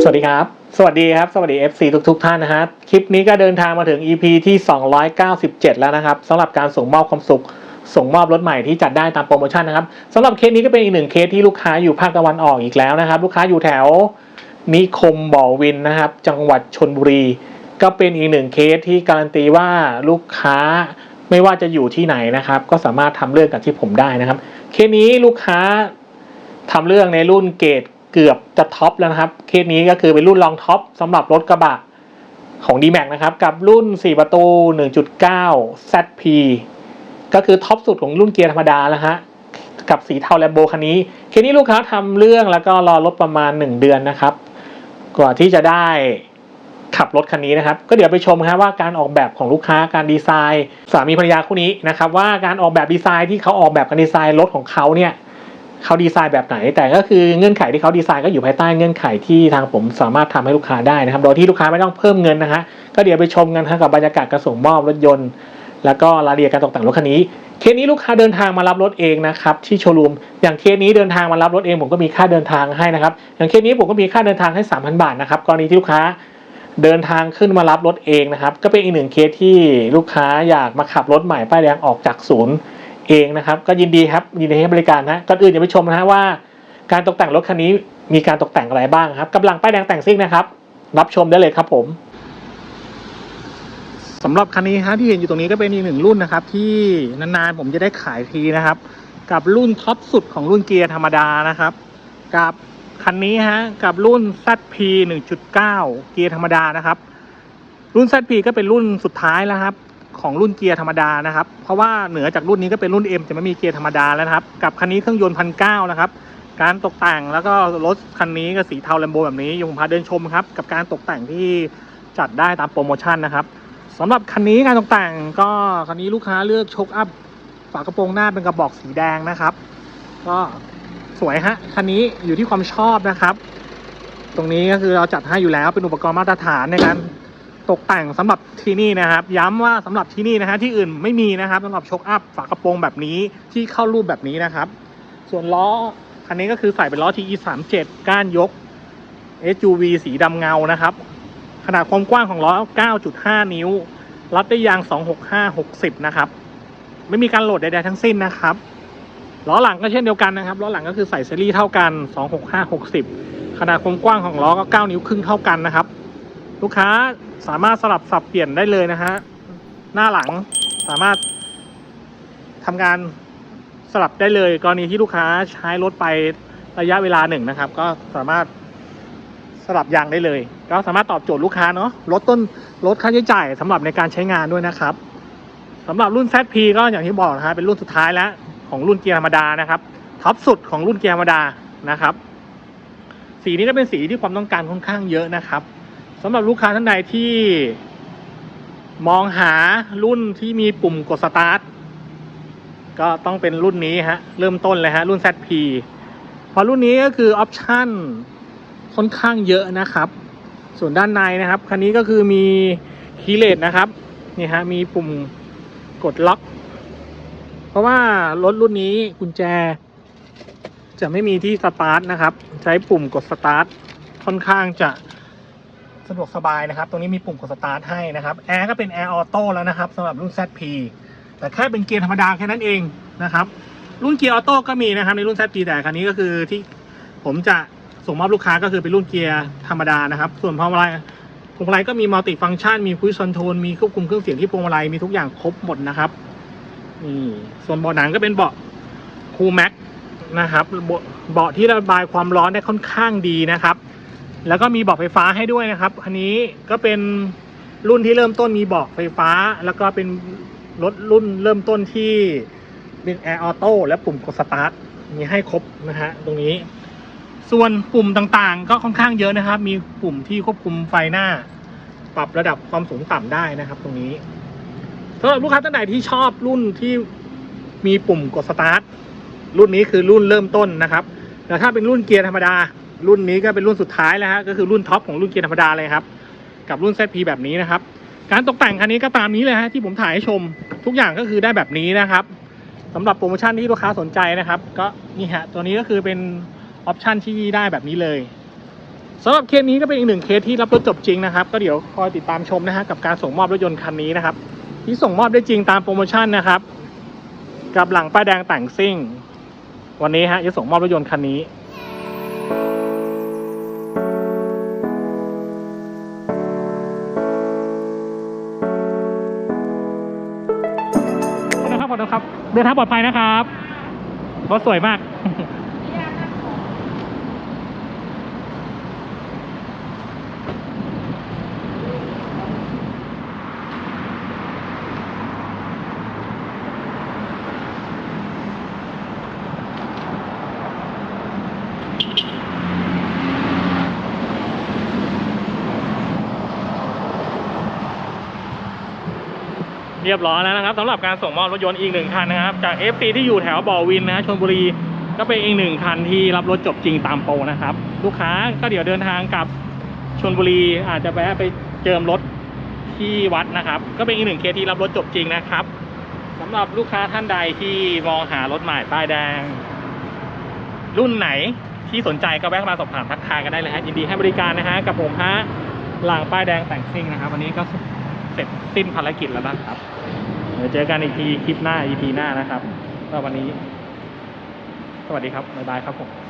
สวัสดีครับ สวัสดีครับ สวัสดี FC ทุกทุกท่านนะฮะ คลิปนี้ก็เดินทางมาถึง EP ที่ 297 แล้วนะครับสำหรับการส่งมอบความสุข ส่งมอบรถใหม่ที่จัดได้ตามโปรโมชั่นนะครับสำหรับเคสนี้ก็เป็นอีกหนึ่งเคสที่ลูกค้าอยู่ภาคตะวันออกอีกแล้วนะครับ ลูกค้าอยู่แถวนิคมบ่อวินนะครับ จังหวัดชนบุรี ก็เป็นอีกหนึ่งเคสที่การันตีว่าลูกค้าไม่ว่าจะอยู่ที่ไหนนะครับ ก็สามารถทำเรื่องกับที่ผมได้นะครับ เคสนี้ลูกค้าทำเรื่องในรุ่นเกรด เกือบจะท็อปแล้วนะครับเคสนี้ก็คือเป็นรุ่นรองท็อปสำหรับรถกระบะของ d m a x นะครับ กับรุ่น 4 ประตู 1.9 ZP ก็คือท็อปสุดของรุ่นเกียร์ธรรมดาแล้วฮะกับสีเทาแลมโบคันนี้เคสนี้ลูกค้าทำเรื่องแล้วก็รอรถประมาณ 1 เดือนนะครับ กว่าที่จะได้ขับรถคันนี้นะครับ ก็เดี๋ยวไปชมครับว่าการออกแบบของลูกค้าการดีไซน์ สามีภรรยาคู่นี้นะครับ ว่าการออกแบบดีไซน์ที่เขาออกแบบการดีไซน์รถของเขาเนี่ย เขาดีไซน์แบบไหน แต่ก็คือเงื่อนไขที่เขาดีไซน์ก็อยู่ภายใต้เงื่อนไขที่ทางผมสามารถทำให้ลูกค้าได้นะครับโดยที่ลูกค้าไม่ต้องเพิ่มเงินนะฮะก็เดี๋ยวไปชมกันกับบรรยากาศการส่งมอบรถยนต์ แล้วก็รายละเอียดการตกแต่งรถคันนี้เคสนี้ลูกค้าเดินทางมารับรถเองนะครับที่โชว์รูมอย่างเคสนี้เดินทางมารับรถเองผมก็มีค่าเดินทางให้นะครับอย่างเคสนี้ผมก็มีค่าเดินทางให้ 3,000 บาทนะครับกรณีที่ลูกค้าเดินทางขึ้นมารับรถเองนะครับ ก็เป็นอีกหนึ่งเคสที่ลูกค้าอยากมาขับรถใหม่ป้ายแดงออกจากศูนย์ เองนะครับ ก็ยินดีครับยินดีให้บริการนะก่อนอื่นอย่าไปชมนะฮะว่า การตกแต่งรถคันนี้มีการตกแต่งอะไรบ้างครับกำลังป้ายแดงแต่งซิ่งนะครับ รับชมได้เลยครับผมสำหรับคันนี้ฮะที่เห็นอยู่ตรงนี้ก็เป็นอีกหนึ่งรุ่นนะครับ ที่นานๆผมจะได้ขายทีนะครับ กับรุ่นท็อปสุดของรุ่นเกียร์ธรรมดานะครับ กับคันนี้ฮะกับรุ่น ZP 1.9 เกียร์ธรรมดานะครับ รุ่น ZP ก็เป็นรุ่นสุดท้ายแล้วครับ ของรุ่นเกียร์ธรรมดานะครับ เพราะว่าเหนือจากรุ่นนี้ก็เป็นรุ่น M จะไม่มีเกียร์ธรรมดาแล้วนะครับ กับคันนี้เครื่องยนต์พันเก้านะครับ การตกแต่งแล้วก็รถคันนี้ก็สีเทาแลมโบแบบนี้ยผมพาเดินชมครับ กับการตกแต่งที่จัดได้ตามโปรโมชั่นนะครับสำหรับคันนี้การตกแต่งก็คันนี้ลูกค้าเลือกชคอัพฝากระโปรงหน้าเป็นกระบอกสีแดงนะครับ ก็สวยฮะคันนี้อยู่ที่ความชอบนะครับ ตรงนี้ก็คือเราจัดให้อยู่แล้วเป็นอุปกรณ์มาตรฐานในการ ตกแต่งสำหรับที่นี่นะครับ ย้ำว่าสำหรับที่นี่นะฮะที่อื่นไม่มีนะครับสำหรับโชคอัพฝากระโปรงแบบนี้ที่เข้ารูปแบบนี้นะครับ ส่วนล้อคันนี้ก็คือใส่เป็นล้อ TE 3 7ก้านยก SUV สีดำเงานะครับ ขนาดความกว้างของล้อ 9.5 นิ้ว รับได้ยาง 265 60 นะครับ ไม่มีการโหลดใดๆทั้งสิ้นนะครับล้อหลังก็เช่นเดียวกันนะครับล้อหลังก็คือใส่เซรีเท่ากัน 265 60 ขนาดความกว้างของล้อก็ 9 นิ้วครึ่งเท่ากันนะครับ ลูกค้าสามารถสลับสับเปลี่ยนได้เลยนะฮะหน้าหลังสามารถทำงานสลับได้เลย กรณีที่ลูกค้าใช้รถไประยะเวลาหนึ่งนะครับ ก็สามารถสลับยางได้เลย ก็สามารถตอบโจทย์ลูกค้าเนาะลดต้นลดค่าใช้จ่ายสำหรับในการใช้งานด้วยนะครับสำหรับรุ่น ZP ก็อย่างที่บอกนะฮะเป็นรุ่นสุดท้ายแล้วของรุ่นเกียร์ธรรมดานะครับท็อปสุดของรุ่นเกียร์ธรรมดานะครับ สีนี้ก็เป็นสีที่ความต้องการค่อนข้างเยอะนะครับ สำหรับลูกค้าท่านใดที่มองหารุ่นที่มีปุ่มกดสตาร์ทก็ต้องเป็นรุ่นนี้ฮะ เริ่มต้นเลยฮะ รุ่น ZP พอรุ่นนี้ก็คือออปชั่นค่อนข้างเยอะนะครับ ส่วนด้านในนะครับ คันนี้ก็คือมีคีย์เลสนะครับ นี่ฮะ มีปุ่มกดล็อก เพราะว่ารถรุ่นนี้กุญแจ จะไม่มีที่สตาร์ทนะครับ ใช้ปุ่มกดสตาร์ทค่อนข้างจะะดวกสบายนะครับ ตรงนี้มีปุ่มกดสตาร์ทให้นะครับ แอร์ก็เป็นแอร์ออโต้แล้วนะครับสำหรับรุ่น ZP แต่แค่เป็นเกียร์ธรรมดาแค่นั้นเองนะครับ รุ่นเกียร์ออโต้ก็มีนะครับในรุ่น ZP แต่คันนี้ก็คือที่ผมจะส่งมอบลูกค้าก็คือเป็นรุ่นเกียร์ธรรมดานะครับ ส่วนพวงมาลัยพวงมาลัยก็มีมัลติฟังก์ชัน มีพุชคอนโทรลมีควบคุมเครื่องเสียงที่พวงมาลัยมีทุกอย่างครบหมดนะครับนี่ส่วนเบาะหนังก็เป็นเบาะคูแม็กนะครับเบาะที่ระบายความร้อนได้ค่อนข้างดีนะครับ แล้วก็มีบาะไฟฟ้าให้ด้วยนะครับ อันนี้ก็เป็นรุ่นที่เริ่มต้นมีบาะไฟฟ้า แล้วก็เป็นรถรุ่นเริ่มต้นที่เป็นแอร์ออโต้และปุ่มกดสตาร์ทมีให้ครบนะฮะตรงนี้ ส่วนปุ่มต่างๆ ก็ค่อนข้างเยอะนะครับ มีปุ่มที่ควบคุมไฟหน้า ปรับระดับความสูงต่ำได้นะครับ ตรงนี้สำหรับลูกค้าท่านไหนที่ชอบรุ่นที่มีปุ่มกดสตาร์ทรุ่นนี้คือรุ่นเริ่มต้นนะครับแต่ถ้าเป็นรุ่นเกียร์ธรรมดา รุ่นนี้ก็เป็นรุ่นสุดท้ายแล้วฮะก็คือรุ่นท็อปของรุ่นเกียร์ธรรมดาเลยครับ กับรุ่น ZP แบบนี้นะครับ การตกแต่งคันนี้ก็ตามนี้เลยฮะที่ผมถ่ายให้ชม ทุกอย่างก็คือได้แบบนี้นะครับสำหรับโปรโมชั่นที่ลูกค้าสนใจนะครับ ก็นี่ฮะตัวนี้ก็คือเป็นออปชันที่ได้แบบนี้เลยสำหรับเคสนี้ก็เป็นอีกหนึ่งเคสที่รับรถจบจริงนะครับ ก็เดี๋ยวคอยติดตามชมนะฮะกับการส่งมอบรถยนต์คันนี้นะครับ ที่ส่งมอบได้จริงตามโปรโมชั่นนะครับ กับหลังป้ายแดงแต่งซิ่ง วันนี้ฮะจะส่งมอบรถยนต์คันนี้ ขอบคุณครับขอบคุณครับ เดินทางปลอดภัยนะครับรถสวยมาก เรียบร้อยแล้วนะครับสำหรับการส่งมอบรถยนต์อีกหนึ่งคันนะครับ จาก FC ที่อยู่แถวบ่อวินนะฮะชลบุรีก็เป็นอีกหนึ่งคันที่รับรถจบจริงตามโปรนะครับ ลูกค้าก็เดี๋ยวเดินทางกลับชลบุรีอาจจะแวะไปเจิมรถที่วัดนะครับ ก็เป็นอีกหนึ่งเคสที่รับรถจบจริงนะครับสำหรับลูกค้าท่านใดที่มองหารถใหม่ป้ายแดง รุ่นไหนที่สนใจก็แวะมาสอบถามทักทายกันได้เลยฮะยินดีให้บริการนะฮะกับผมฮะหลังป้ายแดงแต่งซิ่งนะครับ วันนี้ก็ เสร็จสิ้นภารกิจแล้วนะครับ เดี๋ยวเจอกันอีกทีคลิปหน้า EP หน้านะครับก็วันนี้ สวัสดีครับบ๊ายบายครับผม